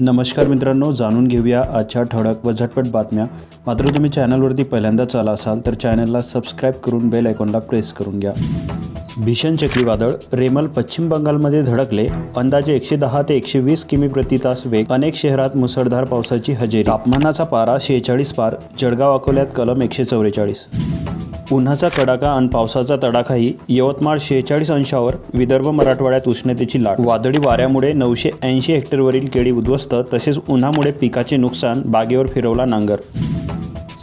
नमस्कार मित्रांनो जाणून घेऊया आजच्या ठळक व झटपट बातम्या. मात्र तुम्ही चॅनलवरती पहिल्यांदाच आला असाल तर चॅनलला सबस्क्राईब करून बेल आयकॉनला प्रेस करून घ्या. भीषण चक्रीवादळ रेमल पश्चिम बंगालमध्ये धडकले. अंदाजे एकशे दहा ते एकशे वीस किमी प्रति तास वेग. अनेक शहरात मुसळधार पावसाची हजेरी. तापमानाचा पारा शेहेचाळीस पार. जळगाव अकोल्यात कलम एकशे चौवेचाळीस. उन्हाचा कडाका आणि पावसाचा तडाखाही यवतमाळ शेहेचाळीस अंशावर विदर्भ मराठवाड्यात उष्णतेची लाट. वादळी वाऱ्यामुळे नऊशे ऐंशी हेक्टरवरील केळी उद्ध्वस्त तसेच उन्हामुळे पिकाचे नुकसान बागेवर फिरवला नांगर.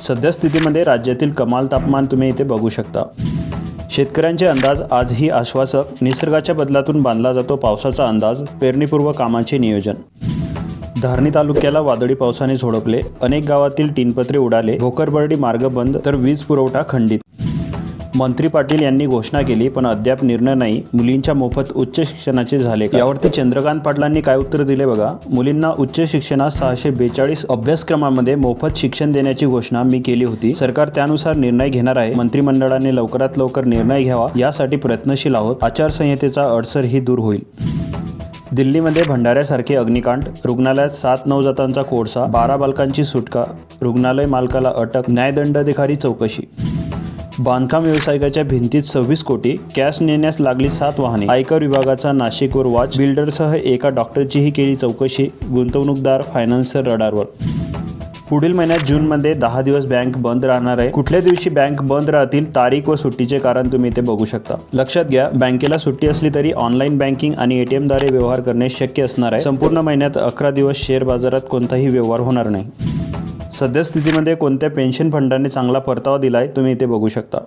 सध्या स्थितीमध्ये राज्यातील कमाल तापमान तुम्ही इथे बघू शकता. शेतकऱ्यांचे अंदाज आजही आश्वासक निसर्गाच्या बदलातून बांधला जातो पावसाचा अंदाज पेरणीपूर्व कामाचे नियोजन. धारणी तालुक्याला वादळी पावसाने झोडपले अनेक गावातील टिनपत्रे उडाले भोकरबर्डी मार्ग बंद तर वीज पुरवठा खंडित. मंत्री पाटील यांनी घोषणा केली पण अद्याप निर्णय नाही. मुलींच्या मोफत उच्च शिक्षणाचे झाले यावरती चंद्रकांत पाटलांनी काय उत्तर दिले बघा? मुलींना उच्च शिक्षणात सहाशे बेचाळीस अभ्यासक्रमामध्ये मोफत शिक्षण देण्याची घोषणा मी केली होती. सरकार त्यानुसार निर्णय घेणार आहे. मंत्रिमंडळाने लवकरात लवकर निर्णय घ्यावा. यासाठी प्रयत्नशील आहोत. आचारसंहितेचा अडसरही दूर होईल. दिल्लीमध्ये भंडाऱ्यासारखे अग्निकांड. रुग्णालयात सात नवजातांचा कोळसा. बारा बालकांची सुटका. रुग्णालय मालकाला अटक. न्यायदंडाधिकारी चौकशी. बांधकाम व्यावसायिकाच्या भिंतीत सव्वीस कोटी कॅश नेण्यास लागली सात वाहने. आयकर विभागाचा नाशिकवर वॉच. बिल्डरसह एका डॉक्टरचीही केली चौकशी. गुंतवणूकदार फायनान्सर रडारवर. पुढील महिन्यात जूनमध्ये दहा दिवस बँक बंद राहणार आहे. कुठल्या दिवशी बँक बंद राहतील तारीख व सुट्टीचे कारण तुम्ही इथे बघू शकता. लक्षात घ्या बँकेला सुट्टी असली तरी ऑनलाईन बँकिंग आणि एटीएमद्वारे व्यवहार करणे शक्य असणार आहे. संपूर्ण महिन्यात अकरा दिवस शेअर बाजारात कोणताही व्यवहार होणार नाही. सद्यस्थितीमध्ये कोणत्या पेन्शन फंडाने चांगला परतावा दिलाय तुम्ही इथे बघू शकता.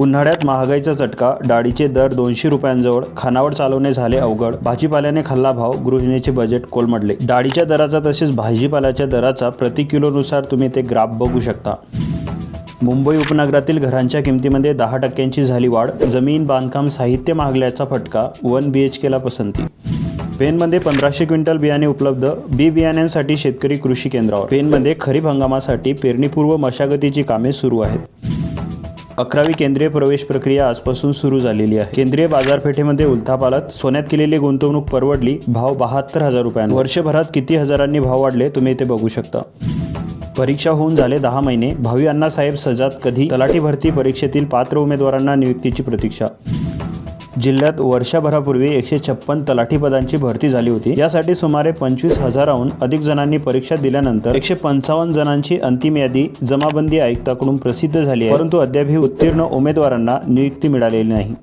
उन्हाळ्यात महागाईचा चटका डाळीचे दर दोनशे रुपयांजवळ खानावळ चालवणे झाले अवघड भाजीपाल्याने खाल्ला भाव गृहिणीचे बजेट कोलमडले. डाळीच्या दराचा तसेच भाजीपाल्याच्या दराचा प्रति किलोनुसार तुम्ही ते ग्राफ बघू शकता. मुंबई उपनगरातील घरांच्या किमतीमध्ये दहा टक्क्यांची झाली वाढ जमीन बांधकाम साहित्य महागल्याचा फटका वन बी एच केला पसंती. पेनमध्ये पंधराशे क्विंटल बियाणे उपलब्ध. बी बियाण्यांसाठी शेतकरी कृषी केंद्रावर. पेनमध्ये खरीप हंगामासाठी पेरणीपूर्व मशागतीची कामे सुरू आहेत. अकरावी केंद्रीय प्रवेश प्रक्रिया आजपासून सुरू झालेली आहे. केंद्रीय बाजारपेठेमध्ये उलथापालत सोन्यात केलेली गुंतवणूक परवडली. भाव बहात्तर हजार रुपयांवर. वर्षभरात किती हजारांनी भाव वाढले तुम्ही इथे बघू शकता. परीक्षा होऊन झाले दहा महिने. भावी अण्णासाहेब सजात कधी? तलाठी भरती परीक्षेतील पात्र उमेदवारांना नियुक्तीची प्रतीक्षा जिल्ह्यात वर्षभरापूर्वी एकशे छप्पन तलाठी पदांची भरती झाली होती. यासाठी सुमारे पंचवीस हजाराहून अधिक जणांनी परीक्षा दिल्यानंतर एकशे पंचावन्न जणांची अंतिम यादी जमाबंदी आयुक्ताकडून प्रसिद्ध झाली आहे. परंतु अद्यापही उत्तीर्ण उमेदवारांना नियुक्ती मिळालेली नाही.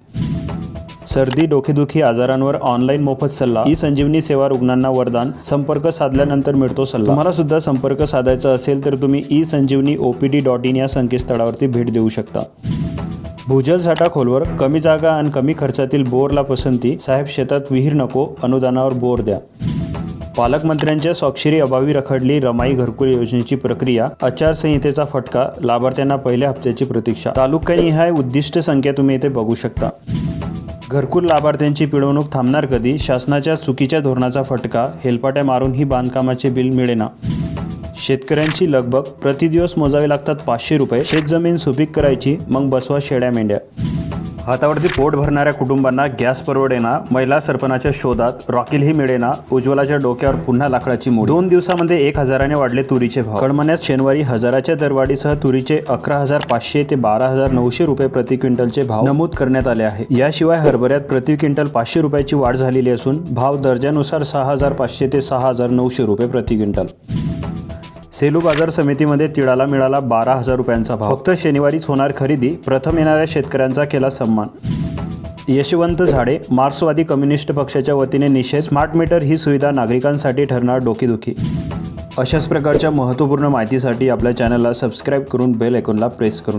सर्दी डोकेदुखी आजारांवर ऑनलाईन मोफत सल्ला ई संजीवनी सेवा रुग्णांना वरदान संपर्क साधल्यानंतर मिळतो सल्ला. तुम्हाला सुद्धा संपर्क साधायचा असेल तर तुम्ही e Sanjeevani OPD dot in या संकेतस्थळावरती भेट देऊ शकता. भूजल साठा खोलवर कमी जागा आणि कमी खर्चातील बोरला पसंती साहेब शेतात विहीर नको अनुदानावर बोर द्या. पालकमंत्र्यांच्या स्वाक्षरी अभावी रखडली रमाई घरकुल योजनेची प्रक्रिया आचारसंहितेचा फटका लाभार्थ्यांना पहिल्या हप्त्याची प्रतीक्षा. तालुकानिहाय उद्दिष्ट संख्या तुम्ही इथे बघू शकता. घरकुल लाभार्थ्यांची पिळवणूक थांबणार कधी? शासनाच्या चुकीच्या धोरणाचा फटका हेलपाट्या मारून ही बांधकामाचे बिल मिळेना. शेतकऱ्यांची लगबग प्रतिदिवस मोजावे लागतात पाचशे रुपये. शेतजमीन सुपीक करायची मग बसवा शेड्या मेंढ्या. हातावरती पोट भरणाऱ्या कुटुंबांना गॅस परवडेना महिला सरपणाच्या शोधात रॉकेलही मिळेना उज्ज्वलाच्या डोक्यावर पुन्हा लाकडाची मूठ दोन दिवसामध्ये एक हजाराने वाढले तुरीचे भाव. कडमण्यात शनिवारी हजाराच्या दरवाढीसह तुरीचे अकरा हजार पाचशे ते बारा हजार नऊशे रुपये प्रति क्विंटलचे भाव नमूद करण्यात आले आहे. याशिवाय हरभऱ्यात प्रति क्विंटल पाचशे रुपयाची वाढ झालेली असून भाव दर्जानुसार सहा हजार पाचशे ते सहा हजार नऊशे रुपये प्रति क्विंटल. सेलू बाजार समितीमध्ये तिळाला मिळाला बारा हजार रुपयांचा भाव. फक्त शनिवारीच होणार खरेदी प्रथम येणाऱ्या शेतकऱ्यांचा केला सन्मान. यशवंत झाडे मार्क्सवादी कम्युनिस्ट पक्षाच्या वतीने निषेध स्मार्ट मीटर ही सुविधा नागरिकांसाठी ठरणार डोकीदुखी. अशाच प्रकारच्या महत्त्वपूर्ण माहितीसाठी आपल्या चॅनलला सबस्क्राईब करून बेल ऐकूनला प्रेस करून